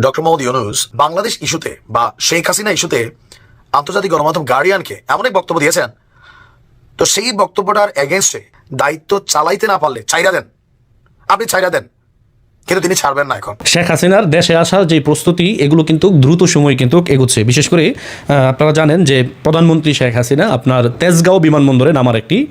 Doctor Muhammad Yunus Bangladesh ইস্যুতে বা শেখ হাসিনা ইস্যুতে আন্তর্জাতিক গণমাধ্যম গার্ডিয়ানকে এমন এক বক্তব্য দিয়েছেন। তো সেই বক্তব্যটার এগেনস্টে দায়িত্ব চালাইতে না পারলে চাইরা দেন। আপনি চাইরা দেন। কিন্তু তিনি ছাড়বেন না এখন। শেখ হাসিনার দেশে আসার যে প্রস্তুতি, এগুলো কিন্তু দ্রুত সময় কিন্তু এগুচ্ছে। বিশেষ করে আপনারা জানেন যে প্রধানমন্ত্রী শেখ হাসিনা আপনার তেজগাঁও বিমানবন্দরে নামার একটি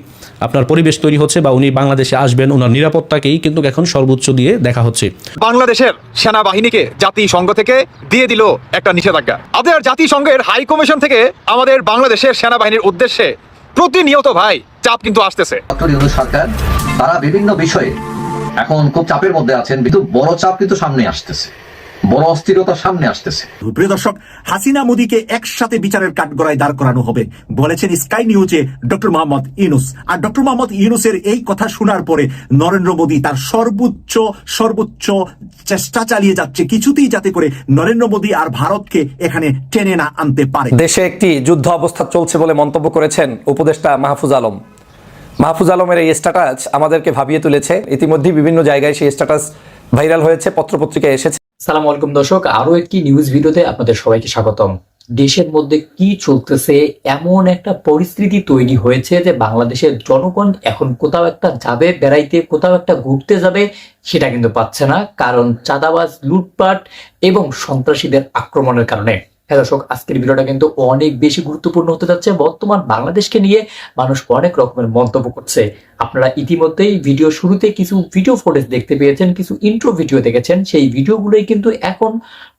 আপনার পরিবেশ তৈরি হচ্ছে বা উনি বাংলাদেশে আসবেন ওনার নিরাপত্তাকেই কিন্তু এখন সর্বোচ্চ দিয়ে দেখা হচ্ছে। বাংলাদেশের সেনাবাহিনীকে জাতিসংঘ থেকে দিয়ে দিল একটা নিষেধাজ্ঞা। আমাদের জাতিসংঘের হাই কমিশন থেকে আমাদের বাংলাদেশের সেনাবাহিনীর উদ্দেশ্যে প্রতিনিয়ত ভাই চাপ কিন্তু আসতেছে। সরকার তারা বিভিন্ন বিষয়ে এখন খুব চাপের মধ্যে আছেন কিন্তু বড় চাপ কিন্তু সামনে আসতেছে। বড় অস্থিরতা সামনে আসতেছে। প্রিয় দর্শক হাসিনা মোদীকে একসাথে বিচারের কাঠগড়ায় দাঁড় করানো হবে বলেছেন স্কাই নিউজে ডক্টর মোহাম্মদ ইউনুস। আর ডক্টর মোহাম্মদ ইউনুসের এই কথা শোনার পরে নরেন্দ্র মোদী তার সর্বোচ্চ সর্বোচ্চ চেষ্টা চালিয়ে যাচ্ছে কিছুতেই যাতে করে নরেন্দ্র মোদী আর ভারতকে এখানে টেনে না আনতে পারে। দেশে একটি যুদ্ধ অবস্থা চলছে বলে মন্তব্য করেছেন উপদেষ্টা মাহফুজ আলম। মাহফুজ আলমের এই স্ট্যাটাস আমাদেরকে ভাবিয়ে তুলেছে। ইতিমধ্যে বিভিন্ন জায়গায় সেই স্ট্যাটাস ভাইরাল হয়েছে পত্রপত্রিকায় এসেছে। সালাম আলাইকুম দর্শক আরও একটি নিউজ ভিডিওতে আপনাদের সবাইকে স্বাগতম। দেশের মধ্যে কি চলতেছে, এমন একটা পরিস্থিতি তৈরি হয়েছে যে বাংলাদেশের জনগণ এখন কোথাও একটা যাবে, বেড়াইতে, কোথাও একটা ঘুরতে যাবে, সেটা কিন্তু পাচ্ছে না, কারণ চাঁদাবাজ, লুটপাট এবং সন্ত্রাসীদের আক্রমণের কারণে। হ্যাঁ দর্শক, আজকের ভিডিওটা কিন্তু অনেক বেশি গুরুত্বপূর্ণ হতে যাচ্ছে। বর্তমান বাংলাদেশকে নিয়ে মানুষ অনেক রকমের মন্তব্য করছে। আপনারা ইতিমধ্যেই ভিডিও শুরুতে কিছু ভিডিও ফুটেজ দেখতে পেয়েছেন, কিছু ইন্ট্রো ভিডিও দেখেছেন। সেই ভিডিওগুলোই কিন্তু এখন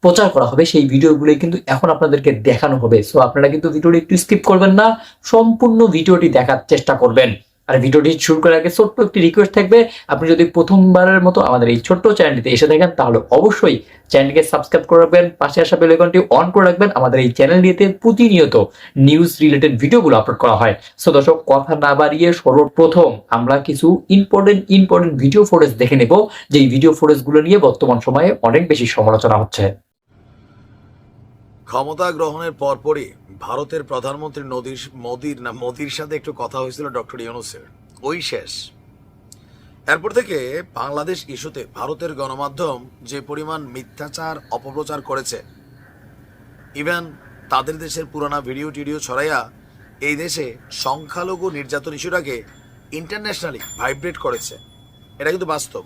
প্রচার করা হবে। সেই ভিডিওগুলোই কিন্তু এখন আপনাদেরকে দেখানো হবে। সো আপনারা কিন্তু ভিডিওটি একটু স্কিপ করবেন না। সম্পূর্ণ ভিডিওটি দেখার চেষ্টা করবেন। আর ভিডিওটি শুরু করার আগে ছোট্ট একটি রিকোয়েস্ট থাকবে। আপনি যদি প্রথমবারের মতো আমাদের এই ছোট্ট চ্যানেলটিতে এসে থাকেন, তাহলে অবশ্যই চ্যানেলকে সাবস্ক্রাইব করে রাখবেন, পাশে আসা বেল আইকনটি অন করে রাখবেন। আমাদের এই চ্যানেলটিতে প্রতিনিয়ত নিউজ রিলেটেড ভিডিওগুলো আপলোড করা হয়। সো দর্শক, কথা না বাড়িয়ে সর্বপ্রথম আমরা কিছু ইম্পর্টেন্ট ইম্পর্টেন্ট ভিডিও ফুটেজ দেখে নেব। যেই ভিডিও ফুটেজগুলো নিয়ে বর্তমান সময়ে অনেক বেশি সমালোচনা হচ্ছে। ক্ষমতা গ্রহণের পরপরই ভারতের প্রধানমন্ত্রী নদীর মোদির না, মোদির সাথে একটু কথা হয়েছিল ডক্টর ইউনুসের। ওই শেষ। এরপর থেকে বাংলাদেশ ইস্যুতে ভারতের গণমাধ্যম যে পরিমাণ মিথ্যাচার, অপপ্রচার করেছে, ইভেন তাদের দেশের পুরানা ভিডিও টিডিও ছড়াইয়া এই দেশে সংখ্যালঘু নির্যাতন ইস্যুটাকে ইন্টারন্যাশনালি ভাইব্রেট করেছে। এটা কিন্তু বাস্তব।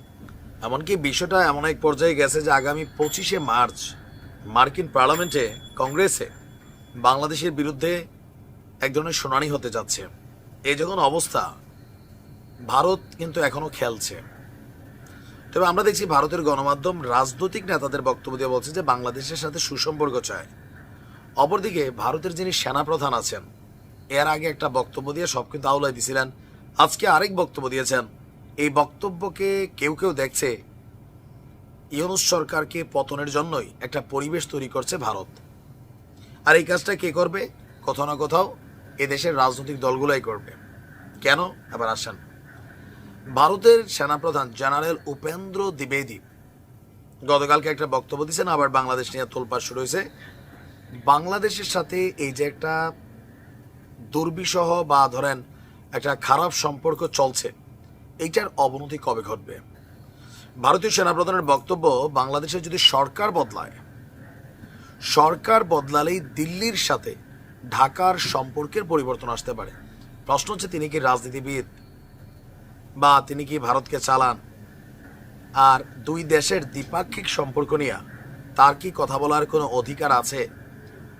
এমনকি বিষয়টা এমন এক পর্যায়ে গেছে যে আগামী পঁচিশে মার্চ মার্কিন পার্লামেন্টে কংগ্রেসে বাংলাদেশের বিরুদ্ধে এক ধরনের শুনানি হতে যাচ্ছে। এই যখন অবস্থা, ভারত কিন্তু এখনও খেলছে। তবে আমরা দেখছি ভারতের গণমাধ্যম রাজনৈতিক নেতাদের বক্তব্য দিয়ে বলছে যে বাংলাদেশের সাথে সুসম্পর্ক চায় অপরদিকে ভারতের যিনি সেনাপ্রধান আছেন, এর আগে একটা বক্তব্য দিয়ে সব কিন্তু আউলাই দিছিলেন। আজকে আরেক বক্তব্য দিয়েছেন। এই বক্তব্যকে কেউ কেউ দেখছে ইউনুস সরকারকে পতনের জন্যই একটা পরিবেশ তৈরি করছে ভারত। আর এই কাজটা কে করবে? কোথাও না কোথাও এদেশের রাজনৈতিক দলগুলাই করবে। কেন? এবার আসেন। ভারতের সেনাপ্রধান জেনারেল উপেন্দ্র দ্বিবেদী গতকালকে একটা বক্তব্য দিয়েছেন, আবার বাংলাদেশ নিয়ে তোলপাড় শুরু হয়েছে। বাংলাদেশের সাথে এই যে একটা দুর্বিষহ বা ধরেন একটা খারাপ সম্পর্ক চলছে, এইটার অবনতি কবে ঘটবে? ভারতীয় সেনাপ্রধানের বক্তব্য, বাংলাদেশে যদি সরকার বদলায়, সরকার বদলালেই দিল্লির সাথে ঢাকার সম্পর্কের পরিবর্তন আসতে পারে। প্রশ্ন হচ্ছে, তিনি কি রাজনীতিবিদ বা তিনি কি ভারতকে চালান? আর দুই দেশের দ্বিপাক্ষিক সম্পর্ক নিয়ে তার কি কথা বলার কোনো অধিকার আছে?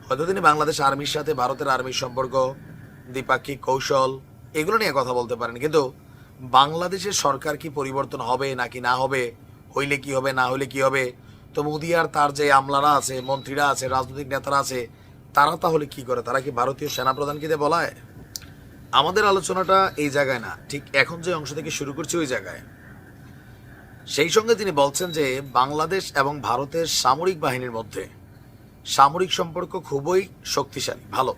হয়তো তিনি বাংলাদেশ আর্মির সাথে ভারতের আর্মির সম্পর্ক, দ্বিপাক্ষিক কৌশল, এগুলো নিয়ে কথা বলতে পারেন। কিন্তু বাংলাদেশের সরকার কি পরিবর্তন হবে নাকি না হবে? হইলে কি হবে, না হইলে কি হবে? তো মোদি আর তার যে আমলারা আছে, মন্ত্রীরা আছে, রাজনৈতিক নেতারা আছে, তারা তাহলে কি করে? তারা কি ভারতীয় সেনাপ্রধানকে দিয়ে বলায়? আমাদের আলোচনাটা এই জায়গায় না, ঠিক এখন যে অংশ থেকে শুরু করছি ওই জায়গায়। সেই সঙ্গে তিনি বলছেন যে বাংলাদেশ এবং ভারতের সামরিক বাহিনীর মধ্যে সামরিক সম্পর্ক খুবই শক্তিশালী, ভালো।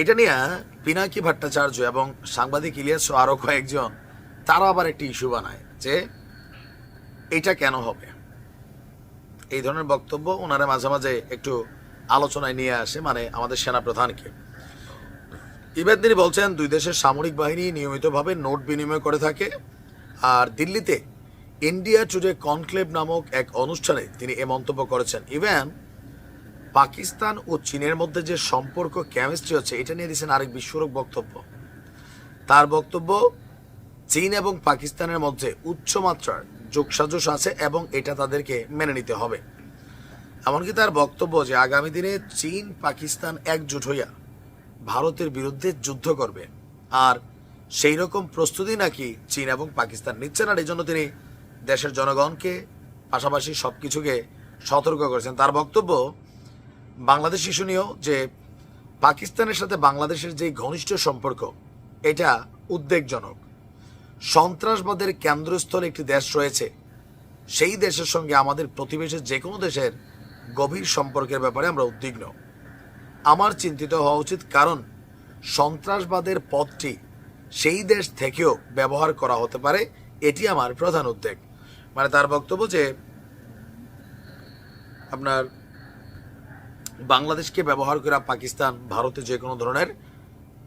এটা নিয়ে পিনাকি ভট্টাচার্য এবং সাংবাদিক ইলিয়াস আরও কয়েকজন, তারা আবার একটি ইস্যু বানায় যে এটা কেন হবে? এই ধরনের বক্তব্য ওনারা মাঝে মাঝে একটু আলোচনায় নিয়ে আসে মানে আমাদের সেনাপ্রধানকে। ইভেন তিনি বলছেন, দুই দেশের সামরিক বাহিনী নিয়মিতভাবে নোট বিনিময় করে থাকে, আর দিল্লিতে ইন্ডিয়া টুডে কনক্লেভ নামক এক অনুষ্ঠানে তিনি এ মন্তব্য করেছেন। ইভেন পাকিস্তান ও চীনের মধ্যে যে সম্পর্ক কেমিস্ট্রি হচ্ছে, এটা নিয়ে দিয়েছেন আরেক বিস্ফোরক বক্তব্য। তার বক্তব্য, চীন এবং পাকিস্তানের মধ্যে উচ্চমাত্রার যোগসাজশ আছে এবং এটা তাদেরকে মেনে নিতে হবে। এমনকি তার বক্তব্য যে আগামী দিনে চীন, পাকিস্তান একজোট হইয়া ভারতের বিরুদ্ধে যুদ্ধ করবে। আর সেই রকম প্রস্তুতি নাকি চীন এবং পাকিস্তান নিচ্ছেন, আর এই জন্য তিনি দেশের জনগণকে পাশাপাশি সব কিছুকে সতর্ক করেছেন। তার বক্তব্য বাংলাদেশ নিয়েও যে পাকিস্তানের সাথে বাংলাদেশের যে ঘনিষ্ঠ সম্পর্ক, এটা উদ্বেগজনক। সন্ত্রাসবাদের কেন্দ্রস্থল একটি দেশ রয়েছে। সেই দেশের সঙ্গে আমাদের প্রতিবেশী যে কোনো দেশের গভীর সম্পর্কের ব্যাপারে আমরা উদ্বিগ্ন। আমার চিন্তিত হওয়া উচিত কারণ সন্ত্রাসবাদের পথটি সেই দেশ থেকেও ব্যবহার করা হতে পারে, এটি আমার প্রধান উদ্বেগ। মানে তার বক্তব্য যে আপনার বাংলাদেশকে ব্যবহার করে পাকিস্তান, ভারতে যে কোনো ধরনের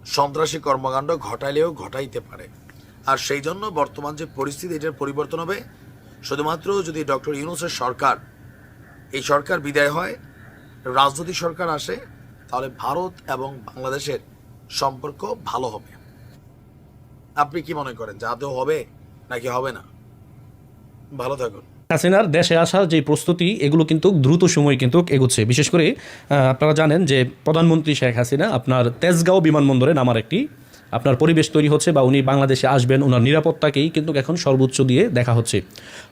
সন্ত্রাসী কর্মকাণ্ড ঘটাইলেও ঘটাইতে পারে। আর সেই জন্য বর্তমান যে পরিস্থিতি, এটার পরিবর্তন হবে। শুধুমাত্র যদি ডক্টর ইউনুসের সরকার, এই সরকার বিদায় হয়, রাজনৈতিক সরকার আসে, তাহলে ভারত এবং বাংলাদেশের সম্পর্ক ভালো হবে। আপনি কি মনে করেন যে হবে নাকি হবে না? ভালো থাকুন। হাসিনার দেশে আসার যে প্রস্তুতি, এগুলো কিন্তু দ্রুত সময় কিন্তু এগুচ্ছে। বিশেষ করে আপনারা জানেন যে প্রধানমন্ত্রী শেখ হাসিনা আপনার তেজগাঁও বিমানবন্দরে নামার একটি আপনার পরিবেশ তৈরি হচ্ছে বা উনি বাংলাদেশে আসবেন ওনার নিরাপত্তাকেই কিন্তু এখন সর্বোচ্চ দিয়ে দেখা হচ্ছে।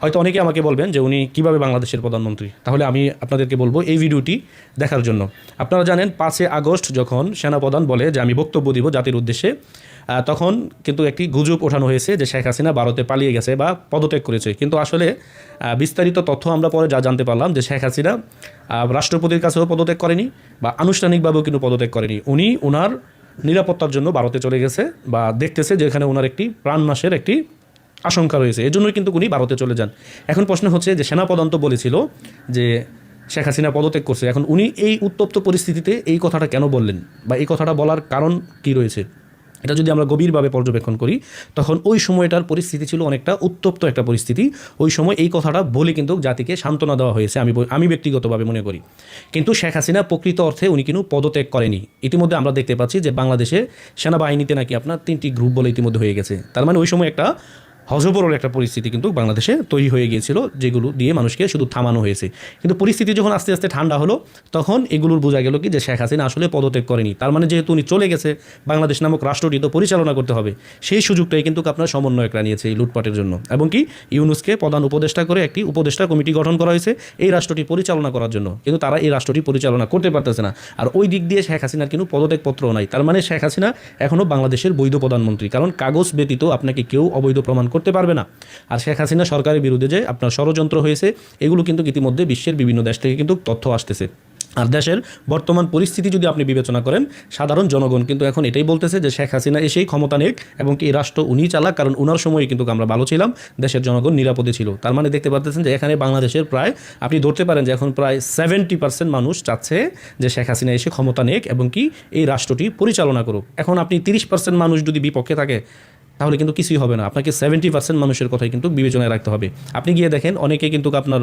হয়তো অনেকে আমাকে বলবেন যে উনি কীভাবে বাংলাদেশের প্রধানমন্ত্রী। তাহলে আমি আপনাদেরকে বলব এই ভিডিওটি দেখার জন্য। আপনারা জানেন, পাঁচই আগস্ট যখন সেনাপ্রধান বলে যে আমি বক্তব্য দিব জাতির উদ্দেশ্যে তখন কিন্তু একটি গুজব ওঠানো হয়েছে যে শেখ হাসিনা ভারতে পালিয়ে গেছে বা পদত্যাগ করেছে। কিন্তু আসলে বিস্তারিত তথ্য আমরা পরে যা জানতে পারলাম যে শেখ হাসিনা রাষ্ট্রপতির কাছেও পদত্যাগ করেনি বা আনুষ্ঠানিকভাবেও কিন্তু পদত্যাগ করেনি। উনি ওনার নিরাপত্তার জন্য ভারতে চলে গেছে বা দেখতেছে যে এখানে ওনার একটি প্রাণনাশের একটি আশঙ্কা রয়েছে। এই জন্যই কিন্তু উনি ভারতে চলে যান। এখন প্রশ্ন হচ্ছে যে সেনাপ্রধান তো বলেছিল যে শেখ হাসিনা পদত্যাগ করছে। এখন উনি এই উত্তপ্ত পরিস্থিতিতে এই কথাটা কেন বললেন বা এই কথাটা বলার কারণ কি রয়েছে? এটা যদি আমরা গভীরভাবে পর্যবেক্ষণ করি, তখন ওই সময়টার পরিস্থিতি ছিল অনেকটা উত্তপ্ত একটা পরিস্থিতি। ওই সময় এই কথাটা বলে কিন্তু জাতিকে সান্ত্বনা দেওয়া হয়েছে, আমি আমি ব্যক্তিগতভাবে মনে করি। কিন্তু শেখ হাসিনা প্রকৃত অর্থে উনি কিন্তু পদত্যাগ করেনি। ইতিমধ্যে আমরা দেখতে পাচ্ছি যে বাংলাদেশে সেনাবাহিনীতে নাকি আপনার তিনটি গ্রুপ বলে ইতিমধ্যে হয়ে গেছে। তার মানে ওই সময় একটা হজবরল একটা পরিস্থিতি কিন্তু বাংলাদেশে তৈরি হয়ে গিয়েছিল, যেগুলো দিয়ে মানুষকে শুধু থামানো হয়েছে। কিন্তু পরিস্থিতি যখন আস্তে আস্তে ঠান্ডা হলো, তখন এগুলোর বোঝা গেল কি যে শেখ হাসিনা আসলে পদত্যাগ করেনি। তার মানে যেহেতু উনি চলে গেছে, বাংলাদেশ নামক রাষ্ট্রটি তো পরিচালনা করতে হবে। সেই সুযোগটাই কিন্তু আপনার সমন্বয়করা নিয়েছে এই লুটপাটের জন্য। এবং কি ইউনুসকে প্রধান উপদেষ্টা করে একটি উপদেষ্টা কমিটি গঠন করা হয়েছে এই রাষ্ট্রটি পরিচালনা করার জন্য। কিন্তু তারা এই রাষ্ট্রটি পরিচালনা করতে পারতেছে না। আর ওই দিক দিয়ে শেখ হাসিনার কিন্তু পদত্যাগপত্রও নাই। তার মানে শেখ হাসিনা এখনও বাংলাদেশের বৈধ প্রধানমন্ত্রী। কারণ কাগজ ব্যতীত আপনাকে কেউ অবৈধ প্রমাণ করতে পারবে না। আর শেখ হাসিনা সরকারের বিরুদ্ধে যে আপনার ষড়যন্ত্র হয়েছে, এগুলো কিন্তু ইতিমধ্যে বিশ্বের বিভিন্ন দেশ থেকে কিন্তু তথ্য আসতেছে। আর দেশের বর্তমান পরিস্থিতি যদি আপনি বিবেচনা করেন, সাধারণ জনগণ কিন্তু এখন এটাই বলতেছে যে শেখ হাসিনা এসেই ক্ষমতা নেক এবং এই রাষ্ট্র উনি চালাক, কারণ ওনার সময় কিন্তু আমরা ভালো ছিলাম, দেশের জনগণ নিরাপদে ছিল। তার মানে দেখতে পাচ্ছেন যে এখানে বাংলাদেশের প্রায়, আপনি ধরতে পারেন যে এখন প্রায় সেভেন্টি পার্সেন্ট মানুষ চাচ্ছে যে শেখ হাসিনা এসে ক্ষমতা নেক এবং কি এই রাষ্ট্রটি পরিচালনা করুক। এখন আপনি তিরিশ পার্সেন্ট মানুষ যদি বিপক্ষে থাকে তাহলে কিন্তু কিছুই হবে না। আপনাকে সেভেন্টি পার্সেন্ট মানুষের কথাই কিন্তু বিবেচনায় রাখতে হবে। আপনি গিয়ে দেখেন অনেকে কিন্তু আপনার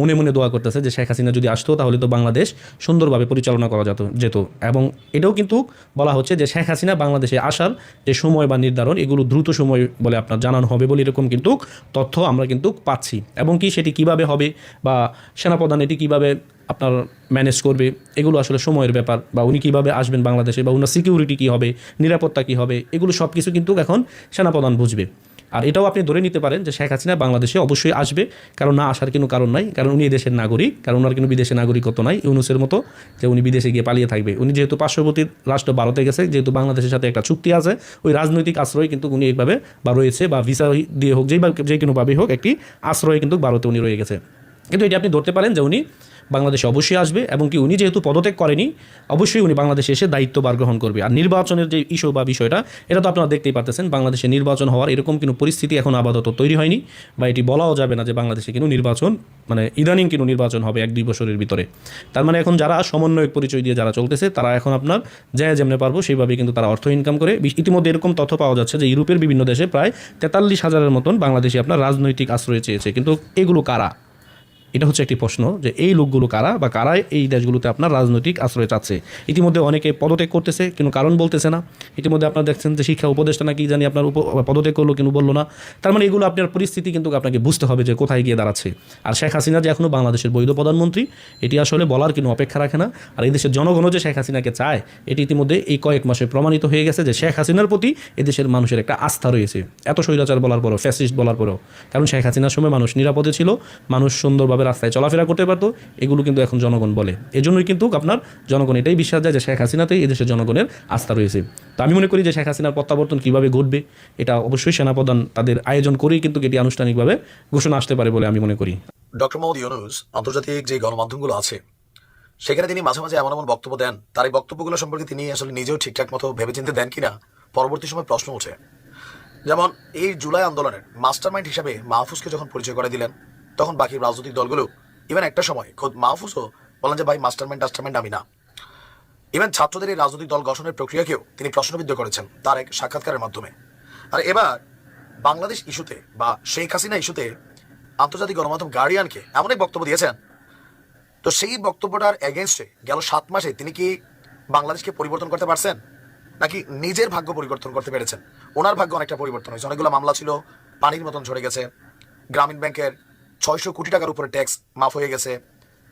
মনে মনে দোয়া করতেছে যে, শেখ হাসিনা যদি আসতো, তাহলে তো বাংলাদেশ সুন্দরভাবে পরিচালনা করা যেত যেত। এবং এটাও কিন্তু বলা হচ্ছে যে, শেখ হাসিনা বাংলাদেশে আসার যে সময় বা নির্ধারণ, এগুলো দ্রুত সময় বলে আপনার জানানো হবে বলে এরকম কিন্তু তথ্য আমরা কিন্তু পাচ্ছি। এবং কি সেটি কীভাবে হবে বা সেনাপ্রধান এটি কীভাবে আপনার ম্যানেজ করবে, এগুলো আসলে সময়ের ব্যাপার। বা উনি কীভাবে আসবেন বাংলাদেশে, বা উনার সিকিউরিটি কী হবে, নিরাপত্তা কী হবে, এগুলো সব কিছু কিন্তু এখন সেনাপ্রধান বুঝবে। আর এটাও আপনি ধরে নিতে পারেন যে শেখ হাসিনা বাংলাদেশে অবশ্যই আসবে, কারণ না আসার কোনো কারণ নাই, কারণ উনি দেশের নাগরিক, কারণ ওনার কোনো বিদেশে নাগরিকত্ব নাই, ইউনুসের মতো যে উনি বিদেশে গিয়ে পালিয়ে থাকবে। উনি যেহেতু পার্শ্ববর্তী রাষ্ট্র ভারতে গেছে, যেহেতু বাংলাদেশের সাথে একটা চুক্তি আছে, ওই রাজনৈতিক আশ্রয় কিন্তু উনি এইভাবে বা রয়েছে, বা ভিসা দিয়ে হোক, যেই যে কোনোভাবেই হোক, একটি আশ্রয় কিন্তু ভারতে উনি রয়ে গেছে। কিন্তু এটি আপনি ধরতে পারেন যে উনি বাংলাদেশে অবশ্যই আসবে এবং কি উনি যেহেতু পদত্যাগ করেনি, অবশ্যই উনি বাংলাদেশে এসে দায়িত্বভার গ্রহণ করবে। আর নির্বাচনের যে ইস্যু বা বিষয়টা, এটা তো আপনারা দেখতেই পারতেছেন, বাংলাদেশে নির্বাচন হওয়ার এরকম কোনো পরিস্থিতি এখন আপাতত তৈরি হয়নি বা এটি বলাও যাবে না যে বাংলাদেশে কিন্তু নির্বাচন মানে ইদানিং কিন্তু নির্বাচন হবে এক দুই বছরের ভিতরে। তার মানে এখন যারা সমন্বয়ক পরিচয় দিয়ে যারা চলতেছে, তারা এখন আপনার যা যেমনে পারব সেইভাবে কিন্তু তারা অর্থ ইনকাম করে ইতিমধ্যে এরকম তথ্য পাওয়া যাচ্ছে যে ইউরোপের বিভিন্ন দেশে প্রায় তেতাল্লিশ হাজারের মতন বাংলাদেশে আপনার রাজনৈতিক আশ্রয় চেয়েছে। কিন্তু এগুলো কারা? এটা হচ্ছে একটি প্রশ্ন যে এই লোকগুলো কারা বা কারা এই দেশগুলোতে আপনার রাজনৈতিক আশ্রয় চাচ্ছে? ইতিমধ্যে অনেকে পদত্যাগ করতেছে, কিন্তু কারণ বলতেছে না। ইতিমধ্যে আপনারা দেখছেন যে শিক্ষা উপদেষ্টা নাকি জানি আপনার পদত্যাগ করল, কিন্তু বলল না। তার মানে এগুলো আপনার পরিস্থিতি কিন্তু আপনাকে বুঝতে হবে যে কোথায় গিয়ে দাঁড়াচ্ছে। আর শেখ হাসিনা যে এখনও বাংলাদেশের বৈধ প্রধানমন্ত্রী, এটি আসলে বলার কোনো অপেক্ষা রাখে না। আর এই দেশের জনগণও যে শেখ হাসিনাকে চায়, এটি ইতিমধ্যে এই কয়েক মাসে প্রমাণিত হয়ে গেছে যে শেখ হাসিনার প্রতি এদেশের মানুষের একটা আস্থা রয়েছে। এত স্বৈরাচার বলার পরও, ফ্যাসিস্ট বলার পরও। কারণ শেখ হাসিনার সময় মানুষ নিরাপদে ছিল, মানুষ সুন্দরভাবে রাস্তায় চলাফেরা করতে পারতো, এগুলো কিন্তু এখন জনগণ বলে। এজন্যই কিন্তু আপনার জনগণ এটাই বিশ্বাস যায় যে শেখ হাসিনাতেই এদেশের জনগণের আস্থা রয়েছে। তো আমি মনে করি যে শেখ হাসিনার প্রত্যাবর্তন কীভাবে ঘটবে, এটা অবশ্যই সেনাপ্রধান তাদের আয়োজন করেই কিন্তু এটি আনুষ্ঠানিকভাবে ঘোষণা আসতে পারে বলে আমি মনে করি। ডক্টর মোহাম্মদ ইউনুস, আন্তর্জাতিক যে গণমাধ্যমগুলো আছে, সেখানে তিনি মাঝে মাঝে এমন এমন বক্তব্য দেন, তার এই বক্তব্যগুলো সম্পর্কে তিনি আসলে নিজেও ঠিকঠাক মতো ভেবেচিন্তে দেন কিনা, পরবর্তী সময় প্রশ্ন ওঠে। যেমন, এই জুলাই আন্দোলনের মাস্টারমাইন্ড হিসাবে মাহফুজকে যখন পরিচয় করে দিলেন তখন বাকি রাজনৈতিক দলগুলো ইভেন একটা সময়, খোদ মাহফুজও বলেন যে, ভাই মাস্টারমাইন্ড টাস্টারমাইন্ড আমি না। ইভেন ছাত্রদের এই রাজনৈতিক দল গঠনের প্রক্রিয়াকেও তিনি প্রশ্নবিদ্ধ করেছেন তার এক সাক্ষাৎকারের মাধ্যমে। আর এবার বাংলাদেশ ইস্যুতে বা শেখ হাসিনা ইস্যুতে আন্তর্জাতিক গণমাধ্যম গার্ডিয়ানকে এমন এক বক্তব্য দিয়েছেন। তো সেই বক্তব্যটার এগেনস্টে গেল সাত মাসে তিনি কি বাংলাদেশকে পরিবর্তন করতে পারছেন? নাকি নিজের ভাগ্য পরিবর্তন করতে পেরেছেন? ওনার ভাগ্য অনেকটা পরিবর্তন হয়েছে। অনেকগুলো মামলা ছিল, পানির মতন ঝরে গেছে। গ্রামীণ ব্যাংকের ছয়শো কোটি টাকার উপরে ট্যাক্স মাফ হয়ে গেছে।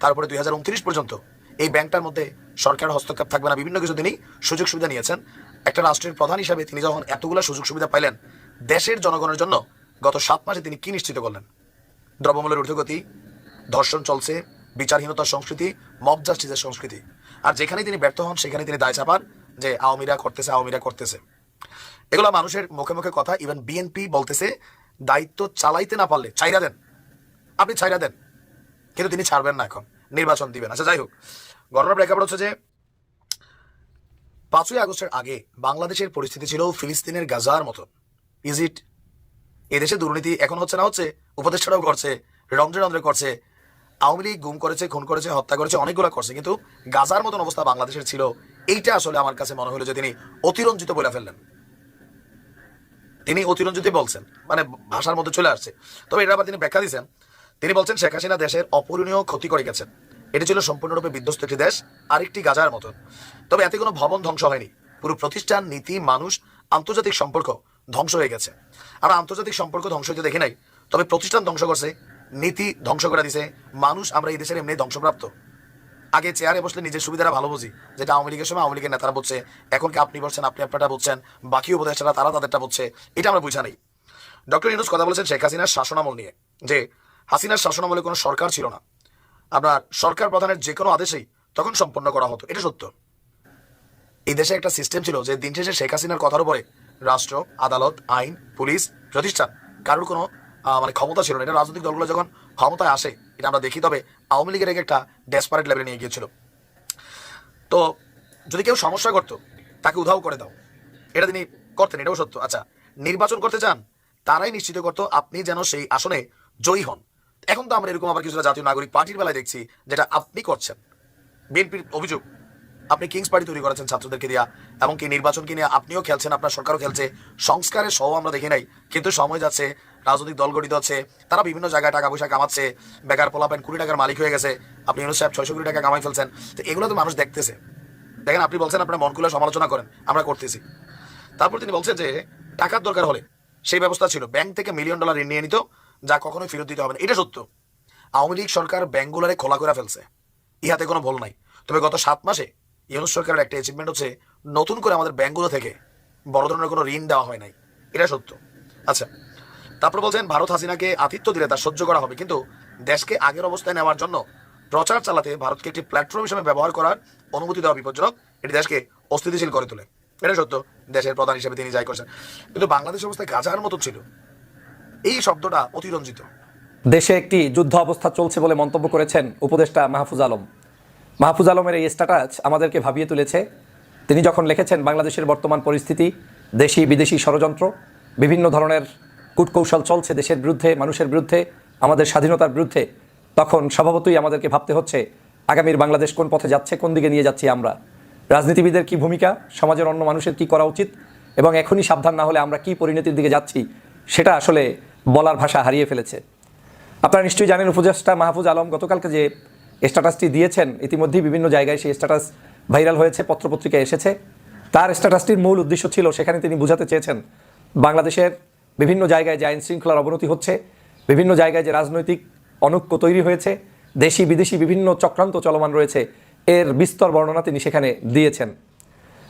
তারপরে দুই হাজার উনত্রিশ পর্যন্ত এই ব্যাংকটার মধ্যে সরকার হস্তক্ষেপ থাকবে না। বিভিন্ন কিছু তিনি সুযোগ সুবিধা নিয়েছেন। একটা রাষ্ট্রের প্রধান হিসাবে তিনি যখন এতগুলো সুযোগ সুবিধা পাইলেন, দেশের জনগণের জন্য গত সাত মাসে তিনি কি নিশ্চিত করলেন? দ্রব্যমূল্যের ঊর্ধ্বগতি, ধর্ষণ চলছে, বিচারহীনতার সংস্কৃতি মব জাস্টিসের সংস্কৃতি। আর যেখানে তিনি ব্যর্থ হন সেখানে তিনি দায় চাপান যে আওয়ামীরা করতেছে আওয়ামীরা করতেছে। এগুলো মানুষের মুখে মুখে কথা ইভেন বিএনপি বলতেছে, দায়িত্ব চালাইতে না পারলে ছাইরা দেন। আপনি ছাইরা দেন। কিন্তু তিনি ছাড়বেন না এখন। নির্বাচন দিবেন। আচ্ছা যাই হোক। ঘটনার প্রেক্ষাপট হচ্ছে যে, পাঁচই আগস্টের আগে বাংলাদেশের পরিস্থিতি ছিল ফিলিস্তিনের গাজার মতন। ইজ ইট এদেশে দুর্নীতি এখন হচ্ছে না হচ্ছে? উপদেষ্টারাও করছে, রন্ধ্রে রন্ধ্রে করছে। আওয়ামী লীগ গুম করেছে, খুন করেছে, হত্যা করেছে, অনেকগুলো করছে। কিন্তু গাজার মতন অবস্থা বাংলাদেশের ছিল। এইটা আসলে আমার কাছে মনে হলো যে তিনি অতিরঞ্জিত বলে ফেললেন। তিনি অতিরঞ্জিত বলছেন। মানে ভাষার মধ্যে চলে আসছে। তবে এটা আবার তিনি ব্যাখ্যা দিয়েছেন তিনি বলছেন শেখ হাসিনা দেশের অপূরণীয় ক্ষতি করে গেছেন। এটি ছিল সম্পূর্ণরূপে বিধ্বস্ত একটি দেশ, আরেকটি গাজার মতন। তবে এতে কোনো ভবন ধ্বংস হয়নি। পুরো প্রতিষ্ঠান, নীতি, মানুষ, আন্তর্জাতিক সম্পর্ক ধ্বংস হয়ে গেছে। আর আন্তর্জাতিক সম্পর্ক ধ্বংস হতে দেখি নাই, তবে প্রতিষ্ঠান ধ্বংস করছে, নীতি ধ্বংস করে দিছে, মানুষ আমরা এই দেশের এমনি ধ্বংসপ্রাপ্ত। আগে চেয়ারে বসলে নিজের সুবিধাটা ভালো বুঝি, যেটা আওয়ামী লীগের সময় আওয়ামী লীগের নেতারা বলছে এখন কি আপনি বলছেন, আপনি আপনারটা বলছেন বাকি উপদেষ্টারা তারা তাদেরটা বলছে এটা আমরা বুঝা নেই। ডক্টর ইউনুস কথা বলেছেন শেখ হাসিনার শাসনামল নিয়ে, যে হাসিনার শাসনামলে কোনো সরকার ছিল না। আপনার সরকার প্রধানের যে কোনো আদেশেই তখন সম্পন্ন করা হতো, এটা সত্য। এই দেশে একটা সিস্টেম ছিল যে দিন শেষে শেখ হাসিনার কথার উপরে রাষ্ট্র, আদালত, আইন, পুলিশ, প্রতিষ্ঠান কারোর কোনো মানে ক্ষমতা ছিল না। এটা রাজনৈতিক দলগুলো যখন ক্ষমতায় আসে, এটা আমরা দেখি, তবে আওয়ামী লীগের একটা ডেসপারেট লেভেলে নিয়ে গিয়েছিল। তো যদি কেউ সমস্যা করতো, তাকে উধাও করে দাও। এটা তিনি করতেন, এটাও সত্য। আচ্ছা নির্বাচন করতে চান, তারাই নিশ্চিত করতো আপনি যেন সেই আসনে জয়ী হন। এখন তো আমরা এরকম আবার কিছুটা জাতীয় নাগরিক পার্টির বেলায় দেখছি, যেটা আপনি করছেন। বিএনপির অভিযোগ, আপনি কিংস পার্টি তৈরি করেছেন ছাত্রদেরকে দিয়া, এমনকি নির্বাচনকে নিয়ে আপনিও খেলছেন, আপনার সরকারও খেলছে। সংস্কারের সহ আমরা দেখি নাই, কিন্তু সময় যাচ্ছে, রাজনৈতিক দল গঠিত হচ্ছে, তারা বিভিন্ন জায়গায় টাকা পয়সা কামাচ্ছে, বেকার পোলাপেন কুড়ি টাকার মালিক হয়ে গেছে, আপনি ইউনুস সাহেব ছয়শো কোটি টাকা কামাই ফেলছেন। তো এগুলো তো মানুষ দেখতেছে। দেখেন, আপনি বলছেন আপনার মন খুলে সমালোচনা করেন, আমরা করতেছি। তারপর তিনি বলছেন যে, টাকার দরকার হলে, সেই ব্যবস্থা ছিল। ব্যাংক থেকে মিলিয়ন ডলার ঋণ নিয়ে নিত যা কখনোই ফেরত দিতে হবে না। এটা সত্য। আওয়ামী লীগ সরকার ব্যাংকগুলারে খোলা করে ফেলছে। ইহাতে কোনো ভুল নাই। তবে গত সাত মাসে ইউনুস সরকারের একটা অ্যাচিভমেন্ট হচ্ছে, নতুন করে আমাদের ব্যাংকগুলো থেকে বড় ধরনের কোনো ঋণ দেওয়া হয় নাই। এটা সত্য। আচ্ছা তারপর বলছেন, ভারত হাসিনাকে আতিথ্য দিলে তা সহ্য করা হবে। কিন্তু দেশকে আগের অবস্থায় নেওয়ার জন্য প্রচার চালাতে ভারতকে একটি প্ল্যাটফর্ম হিসেবে ব্যবহার করার অনুমতি দেওয়া বিপজ্জনক। এটি দেশকে অস্থিতিশীল করে তোলে। এটা সত্য। দেশের প্রধান হিসেবে তিনি যাই করছেন। কিন্তু বাংলাদেশ অবস্থায় গাজার মতো ছিল। এই শব্দটা অতিরঞ্জিত। দেশে একটি যুদ্ধ অবস্থা চলছে বলে মন্তব্য করেছেন উপদেষ্টা মাহফুজ আলম। মাহফুজ আলমের এই স্ট্যাটাস আমাদেরকে ভাবিয়ে তুলেছে। তিনি যখন লিখেছেন বাংলাদেশের বর্তমান পরিস্থিতি, দেশি বিদেশি ষড়যন্ত্র, বিভিন্ন ধরনের কূটকৌশল চলছে দেশের বিরুদ্ধে, মানুষের বিরুদ্ধে, আমাদের স্বাধীনতার বিরুদ্ধে, তখন স্বভাবতই আমাদেরকে ভাবতে হচ্ছে, আগামীর বাংলাদেশ কোন পথে যাচ্ছে, কোন দিকে নিয়ে যাচ্ছি আমরা? রাজনীতিবিদের কি ভূমিকা? সমাজের অন্য মানুষের কি করা উচিত? এবং এখনই সাবধান না হলে আমরা কি পরিণতির দিকে যাচ্ছি? সেটা আসলে বলার ভাষা হারিয়ে ফেলেছে। আপনারা নিশ্চয়ই জানেন উপদেষ্টা মাহফুজ আলম গতকালকে যে স্ট্যাটাসটি দিয়েছেন, ইতিমধ্যেই বিভিন্ন জায়গায় সেই স্ট্যাটাস ভাইরাল হয়েছে, পত্রপত্রিকায় এসেছে। তার স্ট্যাটাসটির মূল উদ্দেশ্য ছিল, সেখানে তিনি বোঝাতে চেয়েছেন, বাংলাদেশের বিভিন্ন জায়গায় যে আইন শৃঙ্খলার অবনতি হচ্ছে, বিভিন্ন জায়গায় যে রাজনৈতিক অনৈক্য তৈরি হয়েছে, দেশি বিদেশি বিভিন্ন চক্রান্ত চলমান রয়েছে, এর বিস্তর বর্ণনা তিনি সেখানে দিয়েছেন।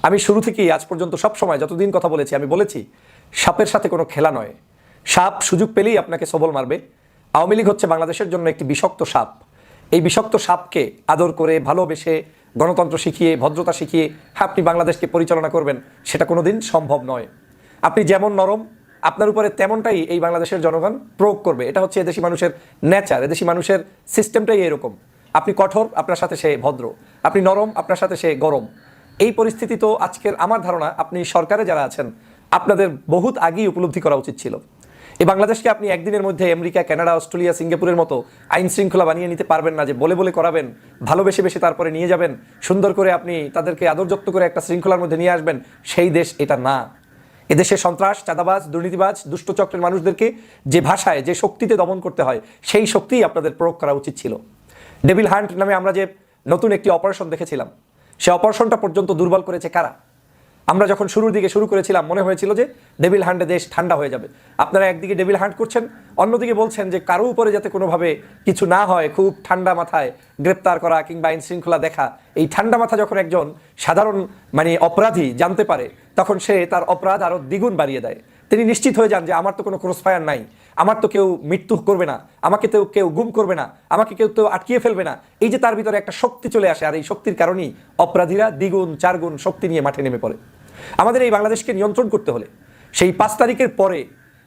আমি শুরু থেকেই আজ পর্যন্ত সব সময় যতদিন কথা বলেছি, আমি বলেছি, সাপের সাথে কোনো খেলা নয়। সাপ সুযোগ পেলেই আপনাকে সবল মারবে। আওয়ামী লীগ হচ্ছে বাংলাদেশের জন্য একটি বিষাক্ত সাপ। এই বিষাক্ত সাপকে আদর করে, ভালোবেসে, গণতন্ত্র শিখিয়ে, ভদ্রতা শিখিয়ে আপনি বাংলাদেশকে পরিচালনা করবেন, সেটা কোনোদিন সম্ভব নয়। আপনি যেমন নরম, আপনার উপরে তেমনটাই এই বাংলাদেশের জনগণ প্রয়োগ করবে। এটা হচ্ছে এদেশি মানুষের নেচার এদেশি মানুষের সিস্টেমটাই এরকম। আপনি কঠোর, আপনার সাথে সে ভদ্র। আপনি নরম, আপনার সাথে সে গরম। এই পরিস্থিতি তো আজকের আমার ধারণা, আপনি সরকারে যারা আছেন, আপনাদের বহুত আগেই উপলব্ধি করা উচিত ছিল। এই বাংলাদেশকে আপনি একদিনের মধ্যে আমেরিকা, কানাডা, অস্ট্রেলিয়া, সিঙ্গাপুরের মতো আইন শৃঙ্খলা বানিয়ে নিতে পারবেন না যে বলে বলে করাবেন, ভালোবেসে বেশে তারপরে নিয়ে যাবেন, সুন্দর করে আপনি তাদেরকে আদর যত্ন করে একটা শৃঙ্খলার মধ্যে নিয়ে আসবেন, সেই দেশ এটা না। এদেশে সন্ত্রাস, চাঁদাবাজ, দুর্নীতিবাজ দুষ্টচক্রের মানুষদেরকে যে ভাষায়, যে শক্তিতে দমন করতে হয়, সেই শক্তিই আপনাদের প্রয়োগ করা উচিত ছিল। ডেভিল হান্ট নামে আমরা যে নতুন একটি অপারেশন দেখেছিলাম, সে অপারেশনটা পর্যন্ত দুর্বল করেছে কারা? আমরা যখন শুরুর দিকে শুরু করেছিলাম, মনে হয়েছিল যে ডেভিল হান্টে দেশ ঠান্ডা হয়ে যাবে। আপনারা একদিকে ডেভিল হান্ট করছেন, অন্যদিকে বলছেন যে কারও উপরে যাতে কোনোভাবে কিছু না হয়, খুব ঠান্ডা মাথায় গ্রেপ্তার করা কিংবা আইন শৃঙ্খলা দেখা, এই ঠান্ডা মাথা যখন একজন সাধারণ মানে অপরাধী জানতে পারে, তখন সে তার অপরাধ আরও দ্বিগুণ বাড়িয়ে দেয়। তিনি নিশ্চিত হয়ে যান যে আমার তো কোনো ক্রস ফায়ার নাই। আমার তো কেউ মৃত্যু করবে না, আমাকে তো কেউ গুম করবে না, আমাকে কেউ তো আটকিয়ে ফেলবে না। এই যে তার ভিতরে একটা শক্তি চলে আসে, আর এই শক্তির কারণেই অপরাধীরা দ্বিগুণ, চারগুণ শক্তি নিয়ে মাঠে নেমে পড়ে। আমাদের এই বাংলাদেশকে নিয়ন্ত্রণ করতে হলে সেই পাঁচ তারিখের পরে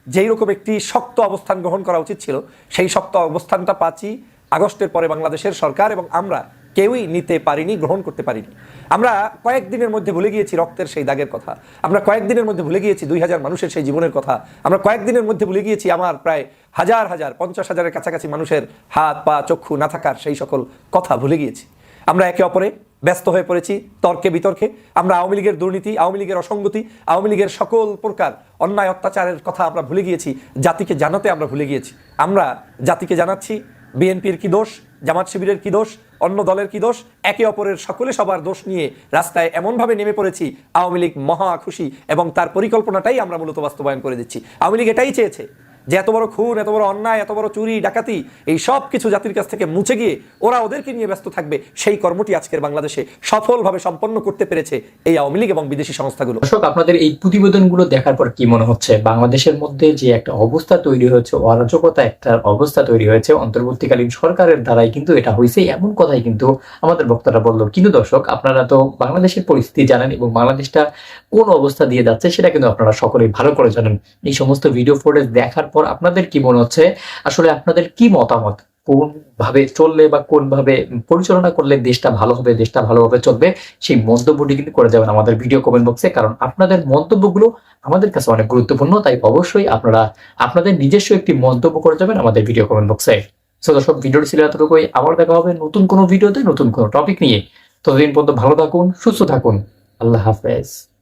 যেই রকম একটি শক্ত অবস্থান গ্রহণ করা উচিত ছিল, সেই শক্ত অবস্থানটা পাঁচই আগস্টের পরে বাংলাদেশের সরকার এবং আমরা কেউই নিতে পারিনি, গ্রহণ করতে পারিনি। আমরা কয়েকদিনের মধ্যে ভুলে গিয়েছি রক্তের সেই দাগের কথা। আমরা কয়েকদিনের মধ্যে ভুলে গিয়েছি দুই হাজার মানুষের সেই জীবনের কথা। আমরা কয়েকদিনের মধ্যে ভুলে গিয়েছি আমার প্রায় হাজার হাজার, পঞ্চাশ হাজারের কাছাকাছি মানুষের হাত, পা, চক্ষু না থাকার সেই সকল কথা ভুলে গিয়েছি। আমরা একে অপরে ব্যস্ত হয়ে পড়েছি, তর্কে বিতর্কে। আমরা আওয়ামী লীগের দুর্নীতি, আওয়ামী লীগের অসঙ্গতি, আওয়ামী লীগের সকল প্রকার অন্যায়, অত্যাচারের কথা আমরা ভুলে গিয়েছি। জাতিকে জানাতে আমরা ভুলে গিয়েছি। আমরা জাতিকে জানাচ্ছি বিএনপির কি দোষ, জামাত শিবিরের কি দোষ, অন্য দলের কি দোষ? একে অপরের সকলে সবার দোষ নিয়ে রাস্তায় এমনভাবে নেমে পড়েছি, আওয়ামী লীগ মহা খুশি এবং তার পরিকল্পনাটাই আমরা মূলত বাস্তবায়ন করে দিচ্ছি। আওয়ামী লীগ এটাই চেয়েছে। যে এত বড় খুন, এত বড় অন্যায়, এত বড় চুরি, ডাকাতি, এই সব কিছু জাতির কাছ থেকে মুছে গিয়ে ওরা ওদেরকে নিয়ে ব্যস্ত থাকবে। সেই কর্মটি আজকের বাংলাদেশে সফলভাবে সম্পন্ন করতে পেরেছে এই আওয়ামী লীগ এবং বিদেশি সংস্থাগুলো। দর্শক, আপনাদের এই প্রতিবেদনগুলো দেখার পর কি মনে হচ্ছে? বাংলাদেশের মধ্যে যে একটা অবস্থা তৈরি হয়েছে, অরাজকতা একটা অবস্থা তৈরি হয়েছে, অন্তর্বর্তীকালীন সরকারের দ্বারাই কিন্তু এটা হয়েছে, এমন কথাই কিন্তু আমাদের বক্তারা বলল। কিন্তু দর্শক, আপনারা তো বাংলাদেশের পরিস্থিতি জানেন এবং বাংলাদেশটা কোন অবস্থা দিয়ে যাচ্ছে, সেটা কিন্তু আপনারা সকলেই ভালো করে জানেন। এই সমস্ত ভিডিও ফুটেজ দেখার পর আপনাদের কি মনে হচ্ছে? আসলে আপনাদের কি মতামত? কোন ভাবে চললে বা কোন ভাবে পরিচালনা করলে দেশটা ভালো হবে, দেশটা ভালোভাবে চলবে, সেই মন্তব্যটি কিন্তু করে যাবেন আমাদের ভিডিও কমেন্ট বক্সে কারণ আপনাদের মন্তব্যগুলো আমাদের কাছে অনেক গুরুত্বপূর্ণ, তাই অবশ্যই আপনারা, আপনাদের নিজস্ব একটি মন্তব্য করে যাবেন আমাদের ভিডিও কমেন্ট বক্সে সো দর্শক, ভিডিওটি ছিল এতটুকুই। আবার দেখা হবে নতুন কোনো ভিডিওতে, নতুন কোনো টপিক নিয়ে। ততদিন পর্যন্ত ভালো থাকুন, সুস্থ থাকুন। আল্লাহ হাফেজ।